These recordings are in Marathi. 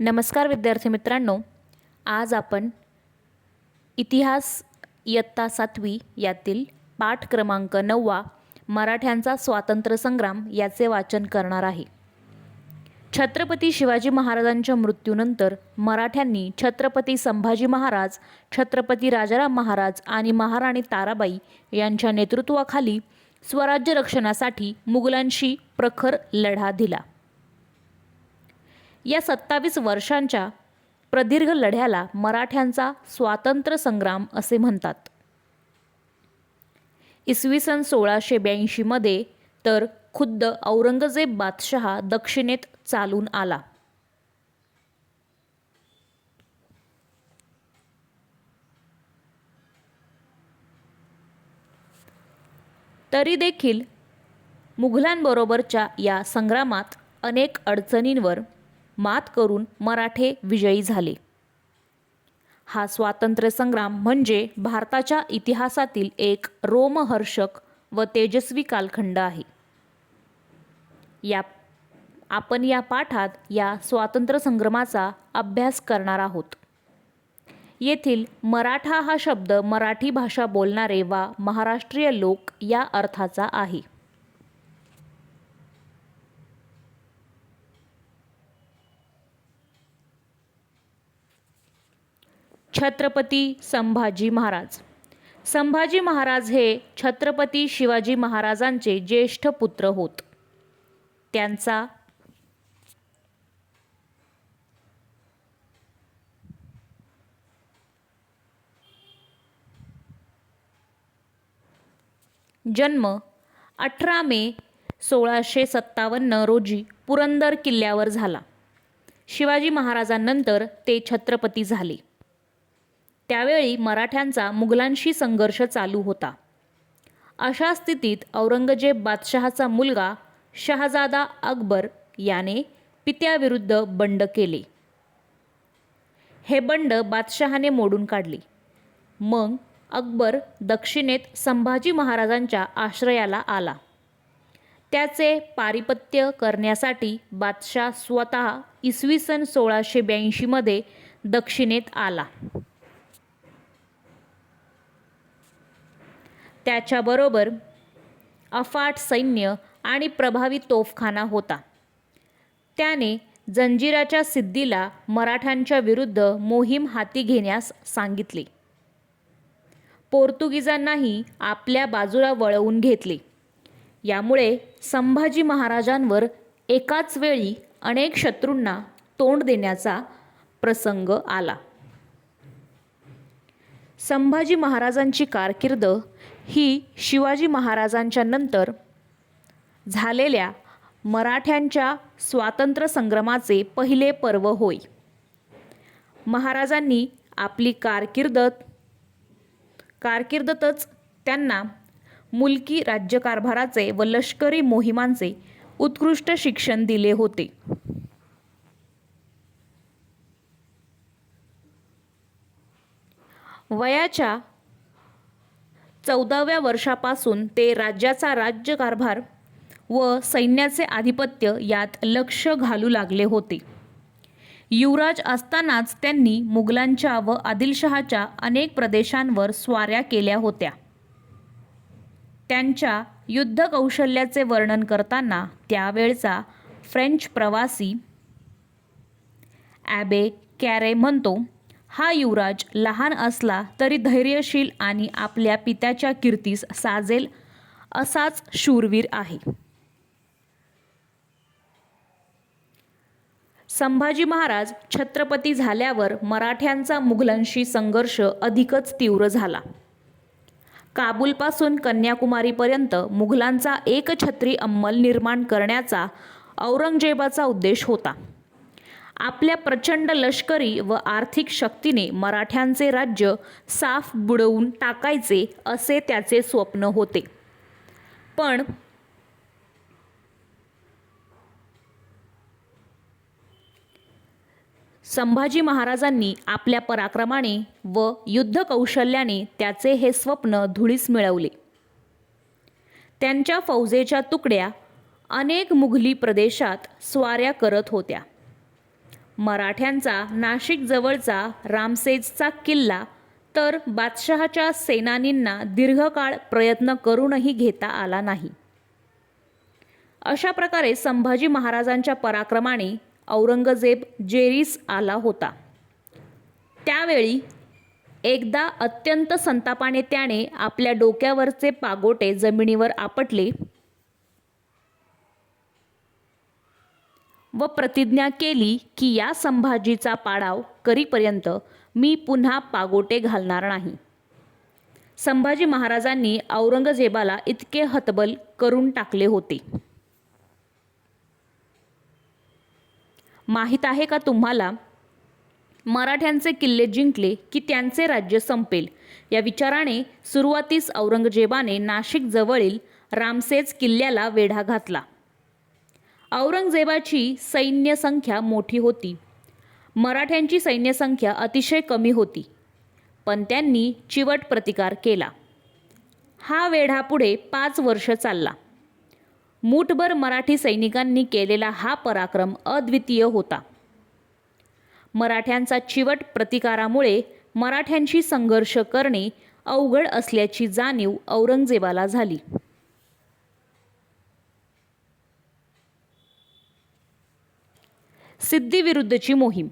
नमस्कार विद्यार्थी मित्रांनो आज आपण इतिहास इयत्ता सातवी यातील पाठ क्रमांक नववा मराठ्यांचा स्वातंत्र्य संग्राम याचे वाचन करणार आहे. छत्रपती शिवाजी महाराजांच्या मृत्यूनंतर मराठ्यांनी छत्रपती संभाजी महाराज छत्रपती राजाराम महाराज आणि महाराणी ताराबाई यांच्या नेतृत्वाखाली स्वराज्य रक्षणासाठी मुघलांशी प्रखर लढा दिला. या सत्तावीस वर्षांच्या प्रदीर्घ लढ्याला मराठ्यांचा स्वातंत्र्य संग्राम असे म्हणतात. इसवी सन सोळाशे ब्याऐंशीमध्ये तर खुद्द औरंगजेब बादशहा दक्षिणेत चालून आला. तरी देखील मुघलांबरोबरच्या या संग्रामात अनेक अडचणींवर मात करून मराठे विजयी झाले. हा स्वातंत्र्य संग्राम म्हणजे भारताच्या इतिहासातील एक रोमहर्षक व तेजस्वी कालखंड आहे. या आपण या पाठात या स्वातंत्र्य संग्रामाचा अभ्यास करणार आहोत. येथील मराठा हा शब्द मराठी भाषा बोलणारे वा महाराष्ट्रीय लोक या अर्थाचा आहे. छत्रपती संभाजी महाराज. संभाजी महाराज हे छत्रपती शिवाजी महाराजांचे ज्येष्ठ पुत्र होत. त्यांचा जन्म अठरा मे सोळाशे सत्तावन्न रोजी पुरंदर किल्ल्यावर झाला. शिवाजी महाराजांनंतर ते छत्रपती झाले. त्यावेळी मराठ्यांचा मुघलांशी संघर्ष चालू होता. अशा स्थितीत औरंगजेब बादशहाचा मुलगा शहाजादा अकबर याने पित्याविरुद्ध बंड केले. हे बंड बादशहाने मोडून काढले. मग अकबर दक्षिणेत संभाजी महाराजांच्या आश्रयाला आला. त्याचे पारिपत्य करण्यासाठी बादशाह स्वतः इसवी सन सोळाशे ब्याऐंशीमध्ये दक्षिणेत आला. त्याच्याबरोबर अफाट सैन्य आणि प्रभावी तोफखाना होता. त्याने जंजिराच्या सिद्धीला मराठ्यांच्या विरुद्ध मोहीम हाती घेण्यास सांगितले. पोर्तुगीजांनाही आपल्या बाजूला वळवून घेतले. यामुळे संभाजी महाराजांवर एकाच वेळी अनेक शत्रूंना तोंड देण्याचा प्रसंग आला. संभाजी महाराजांची कारकीर्द ही शिवाजी महाराजांच्या नंतर झालेल्या मराठ्यांच्या स्वातंत्र्य संग्रामाचे पहिले पर्व होय. महाराजांनी आपली कारकिर्द कारकिर्दतच त्यांना मुलकी राज्यकारभाराचे व लष्करी मोहिमांचे उत्कृष्ट शिक्षण दिले होते. वयाच्या चौदाव्या वर्षापासून ते राज्याचा राज्यकारभार व सैन्याचे आधिपत्य यात लक्ष घालू लागले होते. युवराज असतानाच त्यांनी मुघलांच्या व आदिलशहाच्या अनेक प्रदेशांवर स्वाऱ्या केल्या होत्या. त्यांच्या युद्ध कौशल्याचे वर्णन करताना त्यावेळचा फ्रेंच प्रवासी ॲबे कॅरे म्हणतो हा युवराज लहान असला तरी धैर्यशील आणि आपल्या पित्याच्या कीर्तीस साजेल असाच शूरवीर आहे. संभाजी महाराज छत्रपती झाल्यावर मराठ्यांचा मुघलांशी संघर्ष अधिकच तीव्र झाला. काबूलपासून कन्याकुमारीपर्यंत मुघलांचा एकछत्री अंमल निर्माण करण्याचा औरंगजेबाचा उद्देश होता. आपल्या प्रचंड लष्करी व आर्थिक शक्तीने मराठ्यांचे राज्य साफ बुडवून टाकायचे असे त्याचे स्वप्न होते. पण संभाजी महाराजांनी आपल्या पराक्रमाने व युद्धकौशल्याने त्याचे हे स्वप्न धुळीस मिळवले. त्यांच्या फौजेच्या तुकड्या अनेक मुघली प्रदेशात स्वाऱ्या करत होत्या. मराठ्यांचा नाशिक जवळचा रामसेजचा किल्ला तर बादशहाच्या सेनानींना दीर्घकाळ प्रयत्न करूनही घेता आला नाही. अशा प्रकारे संभाजी महाराजांच्या पराक्रमाने औरंगजेब जेरीस आला होता. त्यावेळी एकदा अत्यंत संतापाने त्याने आपल्या डोक्यावरचे पागोटे जमिनीवर आपटले व प्रतिज्ञा केली की या संभाजीचा पाडाव करीपर्यंत मी पुन्हा पागोटे घालणार नाही. संभाजी महाराजांनी औरंगजेबाला इतके हतबल करून टाकले होते. माहीत आहे का तुम्हाला? मराठ्यांचे किल्ले जिंकले की त्यांचे राज्य संपेल. या विचाराने सुरुवातीस औरंगजेबाने नाशिकजवळील रामसेज किल्ल्याला वेढा घातला. औरंगजेबाची सैन्य संख्या मोठी होती. मराठ्यांची सैन्यसंख्या अतिशय कमी होती पण त्यांनी चिवट प्रतिकार केला. हा वेढा पुढे पाच वर्ष चालला. मूठभर मराठी सैनिकांनी केलेला हा पराक्रम अद्वितीय होता. मराठ्यांचा चिवट प्रतिकारामुळे मराठ्यांशी संघर्ष करणे अवघड असल्याची जाणीव औरंगजेबाला झाली. सिद्धीविरुद्धची मोहीम.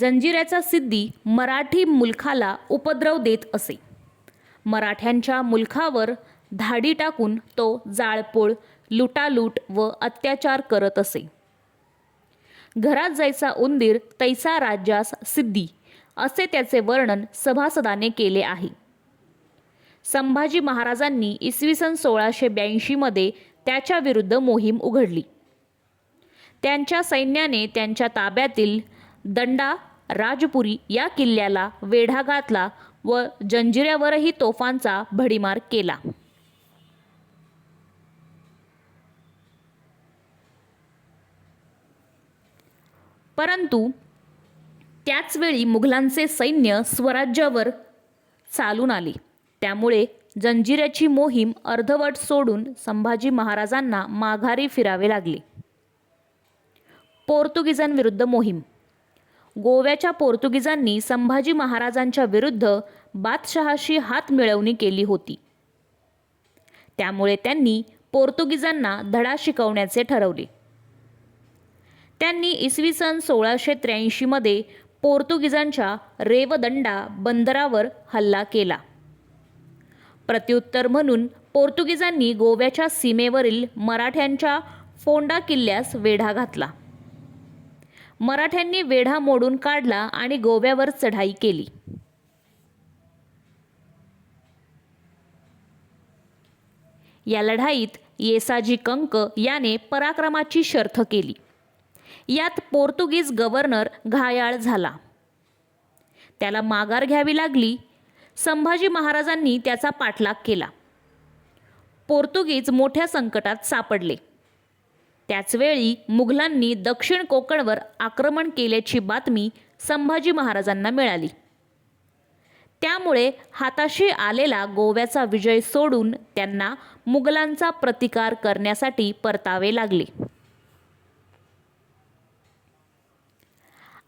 जंजिऱ्याचा सिद्धी मराठी मुलखाला उपद्रव देत असे. मराठ्यांच्या मुलखावर धाडी टाकून तो जाळपोळ लुटालूट व अत्याचार करत असे. घरात जायचा उंदीर तैसा राज्यास सिद्धी असे त्याचे वर्णन सभासदाने केले आहे. संभाजी महाराजांनी इसवी सन सोळाशे ब्याऐंशीमध्ये त्याच्या विरुद्ध मोहीम उघडली. त्यांच्या सैन्याने त्यांच्या ताब्यातील दंडा राजपुरी या किल्ल्याला वेढा घातला व जंजिऱ्यावरही तोफांचा भडीमार केला. परंतु त्याचवेळी मुघलांचे सैन्य स्वराज्यावर चालून आले. त्यामुळे जंजिऱ्याची मोहीम अर्धवट सोडून संभाजी महाराजांना माघारी फिरावे लागले. पोर्तुगीजांविरुद्ध मोहीम. गोव्याच्या पोर्तुगीजांनी संभाजी महाराजांच्या विरुद्ध बादशहाशी हात मिळवणी केली होती. त्यामुळे त्यांनी पोर्तुगीजांना धडा शिकवण्याचे ठरवले. त्यांनी इसवी सन सोळाशे त्र्याऐंशीमध्ये पोर्तुगीजांच्या रेवदंडा बंदरावर हल्ला केला. प्रत्युत्तर म्हणून पोर्तुगीजांनी गोव्याच्या सीमेवरील मराठ्यांच्या फोंडा किल्ल्यास वेढा घातला. मराठ्यांनी वेढा मोडून काढला आणि गोव्यावर चढाई केली. या लढाईत येसाजी कंक याने पराक्रमाची शर्थ केली. यात पोर्तुगीज गव्हर्नर घायाळ झाला. त्याला माघार घ्यावी लागली. संभाजी महाराजांनी त्याचा पाठलाग केला. पोर्तुगीज मोठ्या संकटात सापडले. त्याचवेळी मुघलांनी दक्षिण कोकणवर आक्रमण केल्याची बातमी संभाजी महाराजांना मिळाली. त्यामुळे हाताशी आलेला गोव्याचा विजय सोडून त्यांना मुघलांचा प्रतिकार करण्यासाठी परतावे लागले.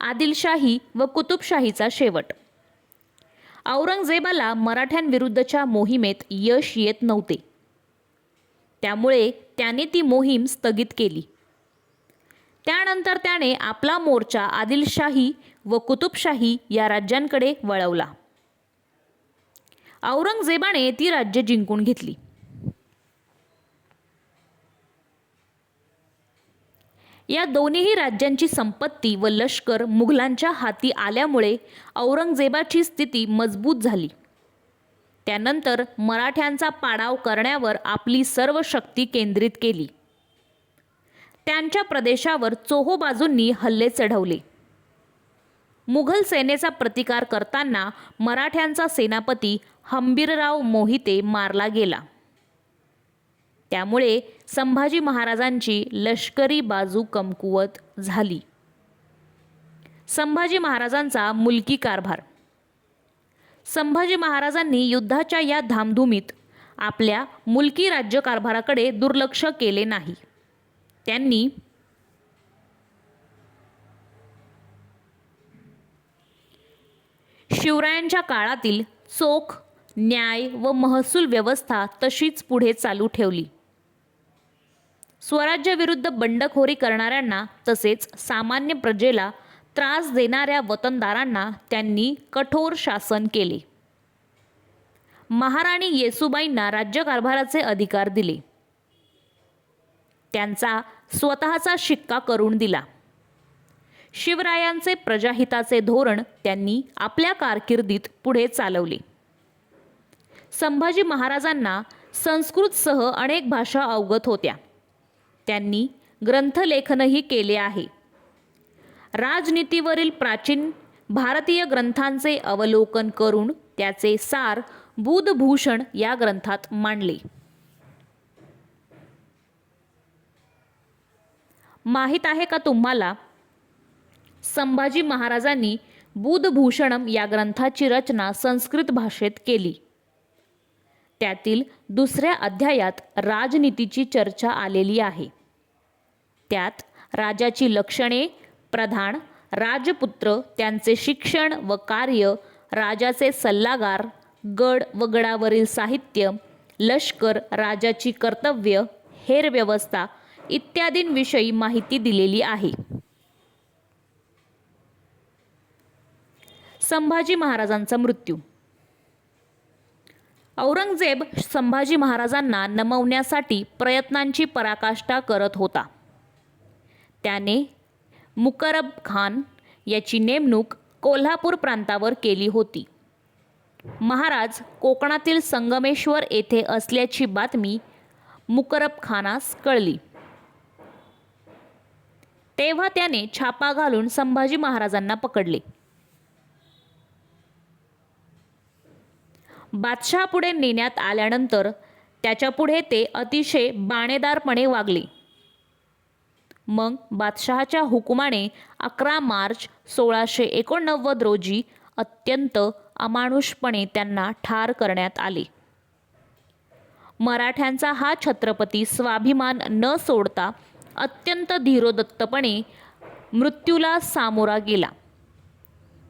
आदिलशाही व कुतुबशाहीचा शेवट. औरंगजेबाला मराठ्यांविरुद्धच्या मोहिमेत यश येत नव्हते. त्यामुळे त्याने ती मोहीम स्थगित केली. त्यानंतर त्याने आपला मोर्चा आदिलशाही व कुतुबशाही या राज्यांकडे वळवला. औरंगजेबाने ती राज्य जिंकून घेतली. या दोन्हीही राज्यांची संपत्ती व लष्कर मुघलांच्या हाती आल्यामुळे औरंगजेबाची स्थिती मजबूत झाली. त्यानंतर मराठ्यांचा पाडाव करण्यावर आपली सर्व शक्ती केंद्रित केली. त्यांच्या प्रदेशावर चोहो बाजूंनी हल्ले चढवले. मुघल सेनेचा प्रतिकार करताना मराठ्यांचा सेनापती हंबीरराव मोहिते मारला गेला. त्यामुळे संभाजी महाराजांची लष्करी बाजू कमकुवत झाली. संभाजी महाराजांचा मुलकी कारभार संभाजी महाराजांनी युद्धाच्या या धामधुमीत आपल्या मुलकी राज्यकारभाराकडे दुर्लक्ष केले नाही. त्यांनी शिवरायांच्या काळातील चोख न्याय व महसूल व्यवस्था तशीच पुढे चालू ठेवली. स्वराज्याविरुद्ध बंडखोरी करणाऱ्यांना तसेच सामान्य प्रजेला त्रास देणाऱ्या वतनदारांना त्यांनी कठोर शासन केले. महाराणी येसुबाईंना राज्यकारभाराचे अधिकार दिले. त्यांचा स्वतःचा शिक्का करून दिला. शिवरायांचे प्रजाहिताचे धोरण त्यांनी आपल्या कारकिर्दीत पुढे चालवले. संभाजी महाराजांना संस्कृतसह अनेक भाषा अवगत होत्या. त्यांनी ग्रंथलेखनही केले आहे. राजनीतीवरील प्राचीन भारतीय ग्रंथांचे अवलोकन करून त्याचे सार बुधभूषण या ग्रंथात मांडले. माहीत आहे का तुम्हाला? संभाजी महाराजांनी बुधभूषणम या ग्रंथाची रचना संस्कृत भाषेत केली. त्यातील दुसऱ्या अध्यायात राजनीतीची चर्चा आलेली आहे. त्यात राजाची लक्षणे प्रधान राजपुत्र त्यांचे शिक्षण व कार्य राजाचे सल्लागार गड व गडावरील साहित्य लष्कर राजाची कर्तव्य हेर व्यवस्था इत्यादींविषयी माहिती दिलेली आहे. संभाजी महाराजांचा मृत्यू. औरंगजेब संभाजी महाराजांना नमवण्यासाठी प्रयत्नांची पराकाष्ठा करत होता. त्याने मुकरब खान याची नेमणूक कोल्हापूर प्रांतावर केली होती. महाराज कोकणातील संगमेश्वर येथे असल्याची बातमी मुकरब खानास कळली. तेव्हा त्याने छापा घालून संभाजी महाराजांना पकडले. बादशहापुढे नेण्यात आल्यानंतर त्याच्यापुढे ते अतिशय बाणेदारपणे वागले. मग बादशहाच्या हुकुमाने अकरा मार्च सोळाशे एकोणनव्वद रोजी अत्यंत अमानुषपणे त्यांना ठार करण्यात आले. मराठ्यांचा हा छत्रपती स्वाभिमान न सोडता अत्यंत धीरोदत्तपणे मृत्यूला सामोरा गेला.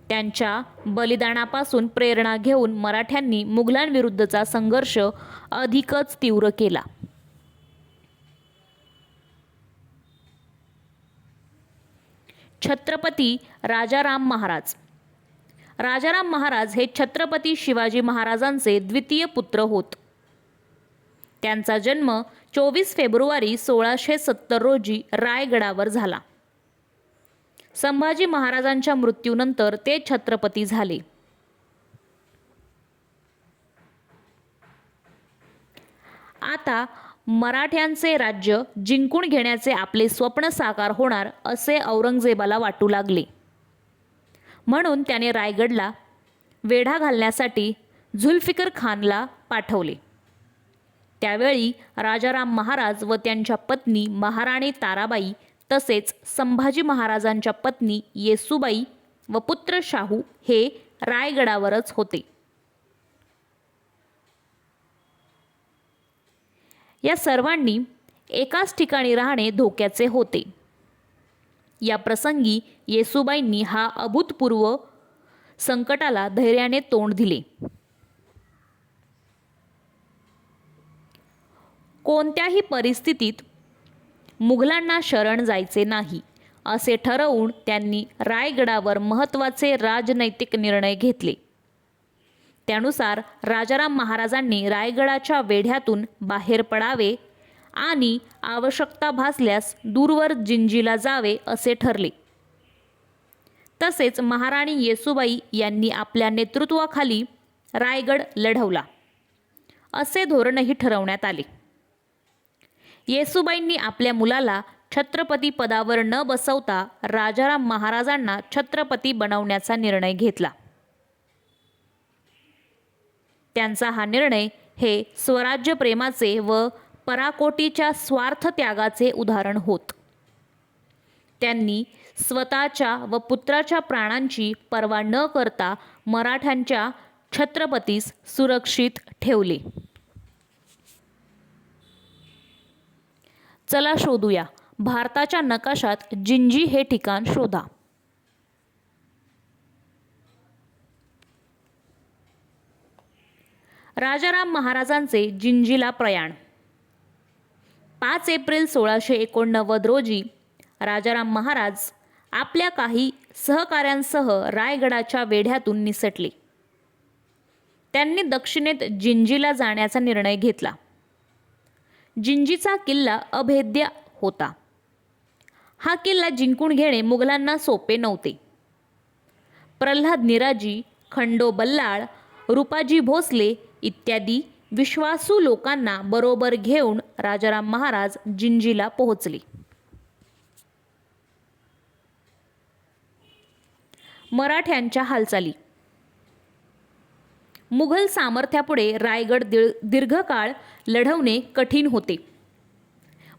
त्यांच्या बलिदानापासून प्रेरणा घेऊन मराठ्यांनी मुघलांविरुद्धचा संघर्ष अधिकच तीव्र केला. छत्रपती राजाराम महाराज. राजाराम महाराज हे छत्रपती शिवाजी महाराजांचे द्वितीय पुत्र होत. त्यांचा जन्म चोवीस फेब्रुवारी सोळाशे सत्तर रोजी रायगडावर झाला. संभाजी महाराजांच्या मृत्यूनंतर ते छत्रपती झाले. आता मराठ्यांचे राज्य जिंकून घेण्याचे आपले स्वप्न साकार होणार असे औरंगजेबाला वाटू लागले. म्हणून त्याने रायगडला वेढा घालण्यासाठी झुल्फिकर खानला पाठवले. त्यावेळी राजाराम महाराज व त्यांच्या पत्नी महाराणी ताराबाई तसेच संभाजी महाराजांच्या पत्नी येसुबाई व पुत्र शाहू हे रायगडावरच होते. या सर्वांनी एकाच ठिकाणी राहणे धोक्याचे होते. या प्रसंगी येसुबाईंनी हा अभूतपूर्व संकटाला धैर्याने तोंड दिले. कोणत्याही परिस्थितीत मुघलांना शरण जायचे नाही असे ठरवून त्यांनी रायगडावर महत्त्वाचे राजनैतिक निर्णय घेतले. त्यानुसार राजाराम महाराजांनी रायगडाच्या वेढ्यातून बाहेर पडावे आणि आवश्यकता भासल्यास दूरवर जिंजीला जावे असे ठरले. तसेच महाराणी येसुबाई यांनी आपल्या नेतृत्वाखाली रायगड लढवला असे धोरणही ठरवण्यात आले. येसुबाईंनी आपल्या मुलाला छत्रपती पदावर न बसवता राजाराम महाराजांना छत्रपती बनवण्याचा निर्णय घेतला. त्यांचा हा निर्णय हे स्वराज्य प्रेमाचे व पराकोटीच्या स्वार्थ त्यागाचे उदाहरण होत. त्यांनी स्वतःच्या व पुत्राच्या प्राणांची पर्वा न करता मराठ्यांच्या छत्रपतीस सुरक्षित ठेवले. चला शोधूया. भारताच्या नकाशात जिंजी हे ठिकाण शोधा. राजाराम महाराजांचे जिंजीला प्रयाण. पाच एप्रिल सोळाशे एकोणनव्वद रोजी राजाराम महाराज आपल्या काही सहकाऱ्यांसह रायगडाच्या वेढ्यातून निसटले. त्यांनी दक्षिणेत जिंजीला जाण्याचा निर्णय घेतला. जिंजीचा किल्ला अभेद्य होता. हा किल्ला जिंकून घेणे मुघलांना सोपे नव्हते. प्रल्हाद निराजी खंडो बल्लाळ रूपाजी भोसले इत्यादी विश्वासू लोकांना बरोबर घेऊन राजाराम महाराज जिंजीला पोहोचले. मराठ्यांच्या हालचाली. मुघल सामर्थ्यापुढे रायगड दीर्घकाळ लढवणे कठीण होते.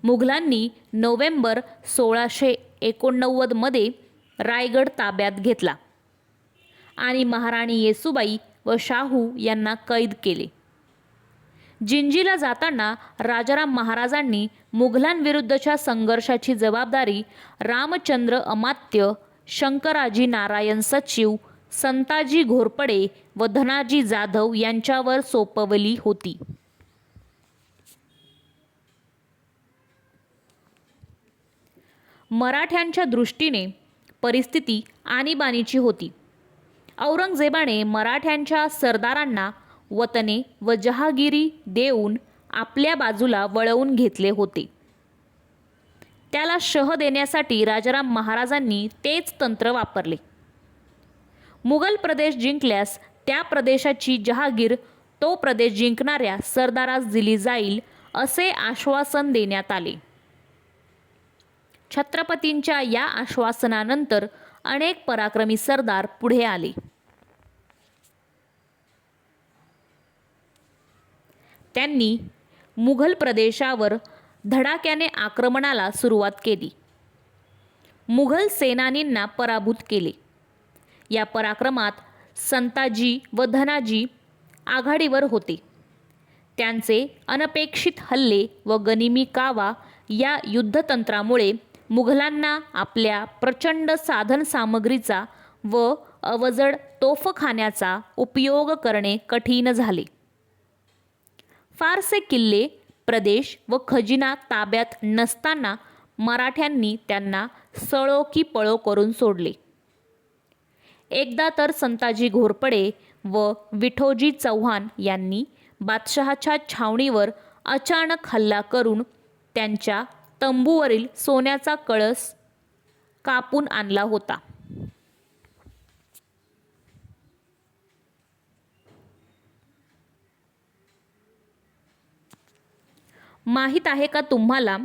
मुघलांनी नोव्हेंबर सोळाशे एकोणनव्वदमध्ये रायगड ताब्यात घेतला आणि महाराणी येसुबाई व शाहू यांना कैद केले. जिंजीला जाताना राजाराम महाराजांनी मुघलांविरुद्धच्या संघर्षाची जबाबदारी रामचंद्र अमात्य शंकराजी नारायण सचिव संताजी घोरपडे व धनाजी जाधव यांच्यावर सोपवली होती. मराठ्यांच्या दृष्टीने परिस्थिती आणीबाणीची होती. औरंगजेबाने मराठ्यांच्या सरदारांना वतने व जहागिरी देऊन आपल्या बाजूला वळवून घेतले होते. त्याला शह देण्यासाठी राजाराम महाराजांनी तेच तंत्र वापरले. मुघल प्रदेश जिंकल्यास त्या प्रदेशाची जहागीर तो प्रदेश जिंकणाऱ्या सरदारास दिली जाईल असे आश्वासन देण्यात आले. छत्रपतींच्या या आश्वासनानंतर अनेक पराक्रमी सरदार पुढे आले. त्यांनी मुघल प्रदेशावर धडाक्याने आक्रमणाला सुरुवात केली. मुघल सेनानींना पराभूत केले. या पराक्रमात संताजी व धनाजी आघाडीवर होते. त्यांचे अनपेक्षित हल्ले व गनिमी कावा या युद्धतंत्रामुळे मुघलांना आपल्या प्रचंड साधनसामग्रीचा व अवजड तोफखान्याचा उपयोग करणे कठीण झाले. फारसे किल्ले प्रदेश व खजिना ताब्यात नसताना मराठ्यांनी त्यांना सळो की पळो करून सोडले. एकदा तर संताजी घोरपडे व विठोजी चव्हाण यांनी बादशहाच्या छावणीवर अचानक हल्ला करून त्यांच्या तंबूवरील सोन्याचा कळस कापून आणला होता. माहीत आहे का तुम्हाला?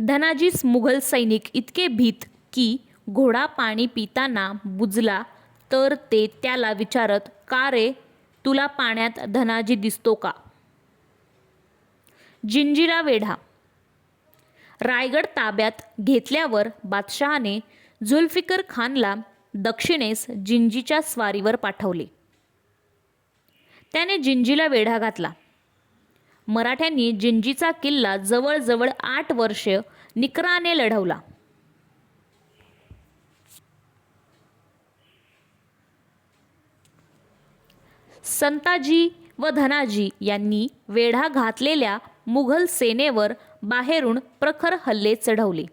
धनाजीस मुघल सैनिक इतके भीत की घोडा पाणी पिताना बुजला तर ते त्याला विचारत का रे? तुला पाण्यात धनाजी दिसतो का? जिंजिरा वेढा. रायगड ताब्यात घेतल्यावर बादशहाने जुल्फिकर खानला दक्षिणेस जिंजीच्या स्वारीवर पाठवले. त्याने जिंजीला वेढा घातला. मराठ्यांनी जिंजीचा किल्ला जवळजवळ आठ वर्ष निकराने लढवला. संताजी व धनाजी यांनी वेढा घातलेल्या मुघल सेनेवर बाहेरून प्रखर हल्ले चढवले.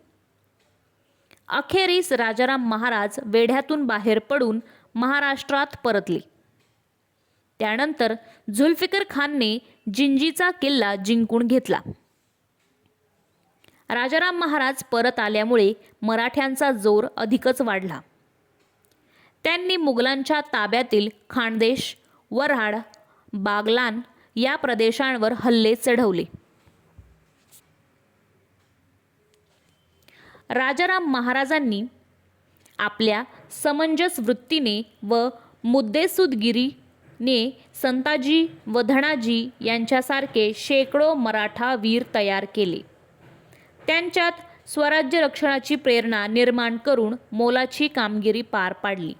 अखेरीस राजाराम महाराज वेढ्यातून बाहेर पडून महाराष्ट्रात परतले. त्यानंतर झुल्फिकर खानने जिंजीचा किल्ला जिंकून घेतला. राजाराम महाराज परत आल्यामुळे मराठ्यांचा जोर अधिकच वाढला. त्यांनी मुघलांच्या ताब्यातील खानदेश वऱ्हाड बागलान या प्रदेशांवर हल्ले चढवले. राजाराम महाराजांनी आपल्या समंजस वृत्तीने व ने संताजी व धनाजी यांच्यासारखे शेकडो मराठा वीर तयार केले. त्यांच्यात स्वराज्य रक्षणाची प्रेरणा निर्माण करून मोलाची कामगिरी पार पाडली.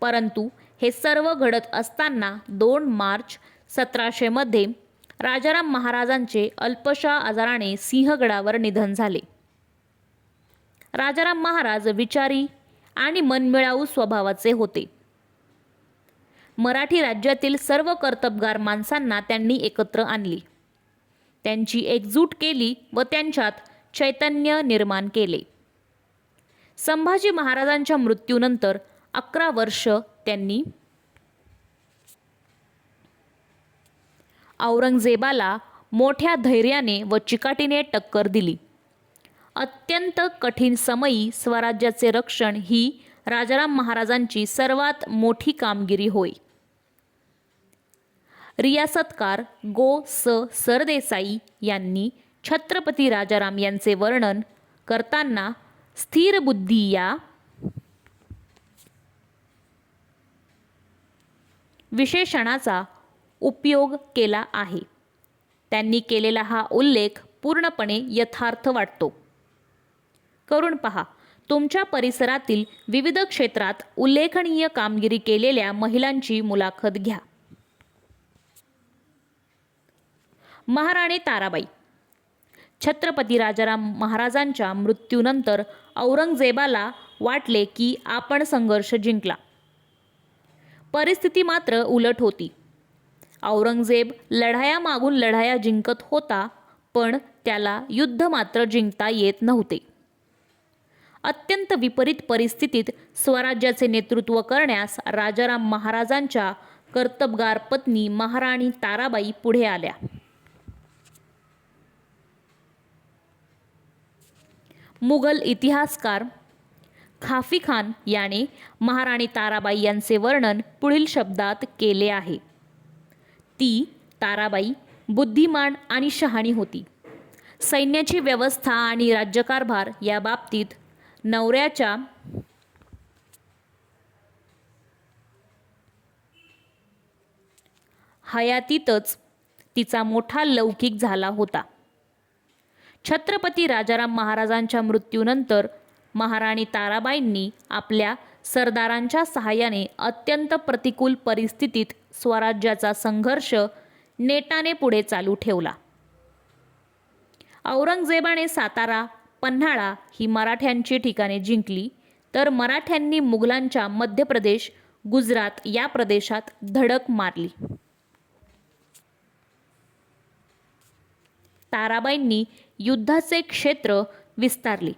परंतु हे सर्व घडत असताना दोन मार्च सतराशेमध्ये राजाराम महाराजांचे अल्पशा आजाराने सिंहगडावर निधन झाले. राजाराम महाराज विचारी आणि मनमिळाऊ स्वभावाचे होते. मराठी राज्यातील सर्व कर्तबगार माणसांना त्यांनी एकत्र आणली. त्यांची एकजूट केली व त्यांच्यात चैतन्य निर्माण केले. संभाजी महाराजांच्या मृत्यूनंतर अकरा वर्ष त्यांनी औरंगजेबाला मोठ्या धैर्याने व चिकाटीने टक्कर दिली. अत्यंत कठीण समयी स्वराज्याचे रक्षण ही राजाराम महाराजांची सर्वात मोठी कामगिरी होय. रियासतकार गो स सरदेसाई यांनी छत्रपती राजाराम यांचे वर्णन करताना स्थिर बुद्धी या विशेषणाचा उपयोग केला आहे. त्यांनी केलेला हा उल्लेख पूर्णपणे यथार्थ वाटतो. करून पहा तुमच्या परिसरातील विविध क्षेत्रात उल्लेखनीय कामगिरी केलेल्या महिलांची मुलाखत घ्या. महाराणी ताराबाई. छत्रपती राजाराम महाराजांच्या मृत्यूनंतर औरंगजेबाला वाटले की आपण संघर्ष जिंकला. परिस्थिती मात्र उलट होती. औरंगजेब लढाया मागून लढाया जिंकत होता पण त्याला युद्ध मात्र जिंकता येत नव्हते. अत्यंत विपरीत परिस्थितीत स्वराज्याचे नेतृत्व करण्यास राजाराम महाराजांच्या कर्तबगार पत्नी महाराणी ताराबाई पुढे आल्या. मुघल इतिहासकार खाफी खान याने महाराणी ताराबाई यांचे वर्णन पुढील शब्दात केले आहे. ती ताराबाई बुद्धिमान आणि शहाणी होती. सैन्याची व्यवस्था आणि राज्यकारभार या बाबतीत नवऱ्याच्या हयातीतच तिचा मोठा लौकिक झाला होता. छत्रपती राजाराम महाराजांच्या मृत्यूनंतर महाराणी ताराबाईंनी आपल्या सरदारांच्या सहाय्याने अत्यंत प्रतिकूल परिस्थितीत स्वराज्याचा संघर्ष नेटाने पुढे चालू ठेवला. औरंगजेबाने सातारा पन्हाळा ही मराठ्यांची ठिकाणे जिंकली तर मराठ्यांनी मुघलांच्या मध्य प्रदेश गुजरात या प्रदेशात धडक मारली. ताराबाईंनी युद्धाचे क्षेत्र विस्तारले.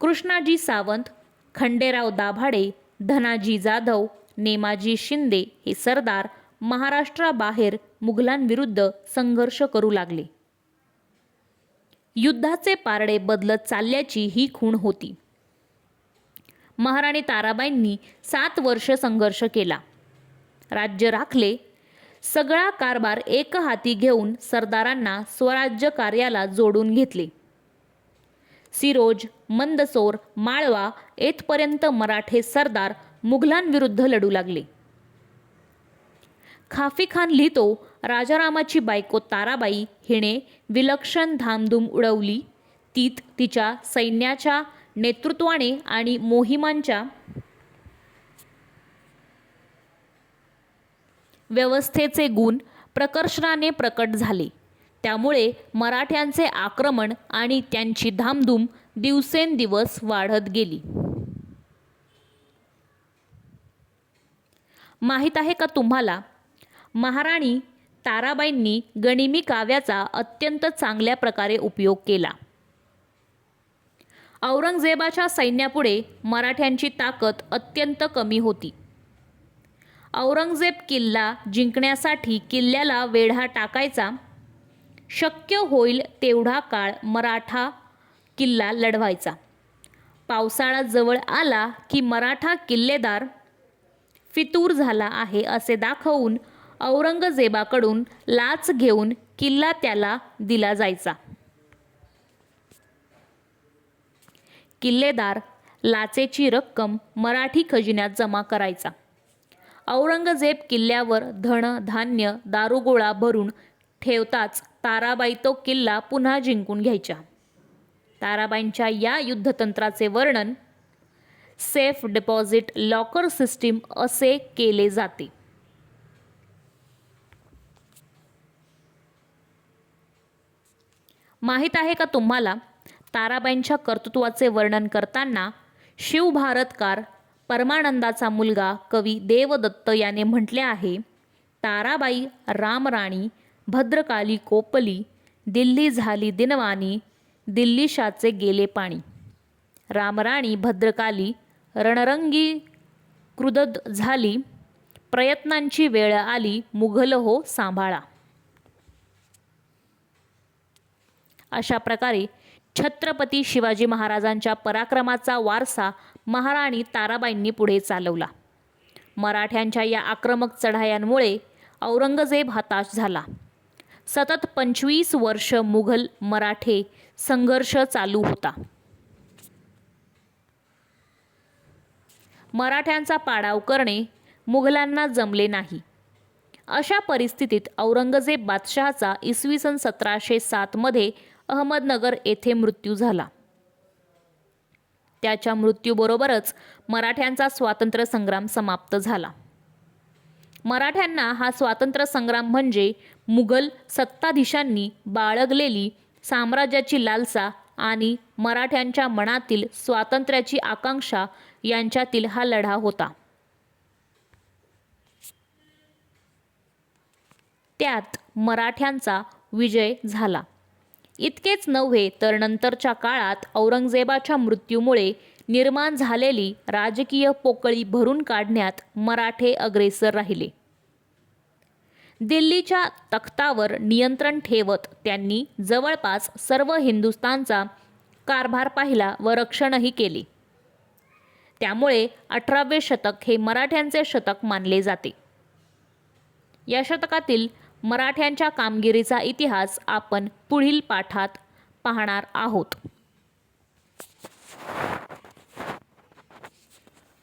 कृष्णाजी सावंत खंडेराव दाभाडे धनाजी जाधव नेमाजी शिंदे हे सरदार महाराष्ट्राबाहेर मुघलांविरुद्ध संघर्ष करू लागले. युद्धाचे पारडे बदलत चालल्याची ही खूण होती. महाराणी ताराबाईंनी सात वर्ष संघर्ष केला. राज्य राखले सगळा कारभार एक हाती घेऊन सरदारांना स्वराज्य कार्याला जोडून घेतले. सिरोज मंदसोर माळवा येथपर्यंत मराठे सरदार मुघलांविरुद्ध लढू लागले. खाफी खान लिहितो राजारामाची बायको ताराबाई हिने विलक्षण धामधूम उडवली. तीत तिच्या सैन्याच्या नेतृत्वाने आणि मोहिमांच्या व्यवस्थेचे गुण प्रकर्षणाने प्रकट झाले. त्यामुळे मराठ्यांचे आक्रमण आणि त्यांची धामधूम दिवसेंदिवस वाढत गेली. माहीत आहे का तुम्हाला? महाराणी ताराबाईंनी गणिमी काव्याचा अत्यंत चांगल्या प्रकारे उपयोग केला. औरंगजेबाच्या सैन्यापुढे मराठ्यांची ताकद अत्यंत कमी होती. औरंगजेब किल्ला जिंकण्यासाठी किल्ल्याला वेढा टाकायचा? शक्य होईल तेवढा काळ मराठा किल्ला लढवायचा. पावसाळा जवळ आला की मराठा किल्लेदार फितूर झाला आहे असे दाखवून औरंगजेबाकडून लाच घेऊन किल्ला त्याला दिला जायचा. किल्लेदार लाचेची रक्कम मराठी खजिन्यात जमा करायचा. औरंगजेब किल्ल्यावर धन धान्य दारुगोळा भरून ठेवताच ताराबाई तो किल्ला पुन्हा जिंकून घ्यायच्या. ताराबाईंच्या या युद्धतंत्राचे वर्णन सेफ डिपॉझिट लॉकर सिस्टीम असे केले जाते. माहीत आहे का तुम्हाला ताराबाईंच्या कर्तृत्वाचे वर्णन करताना शिवभारतकार परमानंदाचा मुलगा कवी देवदत्त याने म्हटले आहे ताराबाई रामराणी भद्रकाली कोपली दिल्ली झाली दिनवानी दिल्लीशाचे गेले पाणी. रामराणी भद्रकाली रणरंगी कृदद झाली प्रयत्नांची वेळ आली मुघल हो सांभाळा. अशा प्रकारे छत्रपती शिवाजी महाराजांच्या पराक्रमाचा वारसा महाराणी ताराबाईंनी पुढे चालवला. मराठ्यांच्या या आक्रमक चढायांमुळे औरंगजेब हताश झाला. सतत पंचवीस वर्ष मुघल मराठे संघर्ष चालू होता. मराठ्यांचा पाडाव करणे मुघलांना जमले नाही. अशा परिस्थितीत औरंगजेब बादशहाचा इसवी सन सतराशे सातमध्ये अहमदनगर येथे मृत्यू झाला. त्याच्या मृत्यूबरोबरच मराठ्यांचा स्वातंत्र्य संग्राम समाप्त झाला. मराठ्यांना हा स्वातंत्र्य संग्राम म्हणजे मुघल सत्ताधीशांनी बाळगलेली साम्राज्याची लालसा आणि मराठ्यांच्या मनातील स्वातंत्र्याची आकांक्षा यांच्यातील हा लढा होता. त्यात मराठ्यांचा विजय झाला. इतकेच नव्हे तर नंतरच्या काळात औरंगजेबाच्या मृत्यूमुळे निर्माण झालेली राजकीय पोकळी भरून काढण्यात मराठे अग्रेसर राहिले. दिल्लीच्या तख्तावर नियंत्रण ठेवत त्यांनी जवळपास सर्व हिंदुस्थानचा कारभार पाहिला व रक्षणही केले. त्यामुळे अठरावे शतक हे मराठ्यांचे शतक मानले जाते. या शतकातील मराठ्यांच्या कामगिरीचा इतिहास आपण पुढील पाठात पाहणार आहोत.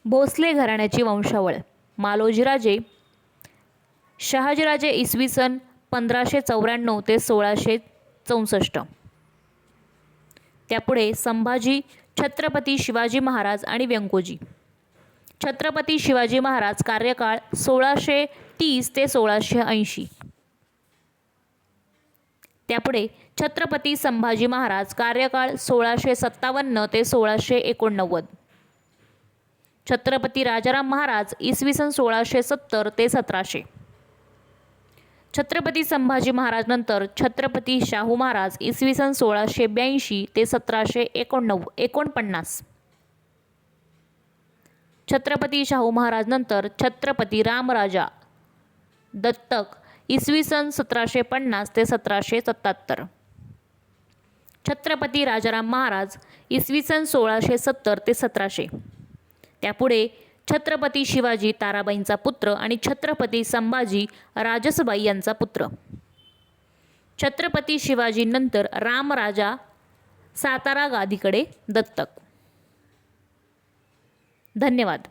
भोसले घराण्याची वंशावळ. मालोजीराजे शहाजीराजे इसवी सन पंधराशे चौऱ्याण्णव ते सोळाशे चौसष्ट. त्यापुढे संभाजी छत्रपती शिवाजी महाराज आणि व्यंकोजी. छत्रपती शिवाजी महाराज कार्यकाळ सोळाशे तीस ते सोळाशे ऐंशी. त्यापुढे छत्रपती संभाजी महाराज कार्यकाळ सोळाशे सत्तावन्न ते सोळाशे एकोणनव्वद. छत्रपती राजाराम महाराज इसवी सन सोळाशे सत्तर ते सतराशे. छत्रपती संभाजी महाराज नंतर छत्रपती शाहू महाराज इसवी सन सोळाशे ब्याऐंशी ते सतराशे एकोणनव्व एकोणपन्नास. छत्रपती शाहू महाराज नंतर छत्रपती रामराजा दत्तक इसवी सन सतराशे पन्नास ते सतराशे सत्याहत्तर छत्रपती राजाराम महाराज इसवी सन सोळाशे सत्तर ते सतराशे. त्यापुढे छत्रपती शिवाजी ताराबाईंचा पुत्र आणि छत्रपती संभाजी राजसबाई यांचा पुत्र. छत्रपती शिवाजीनंतर रामराजा सातारा गादीकडे दत्तक. धन्यवाद.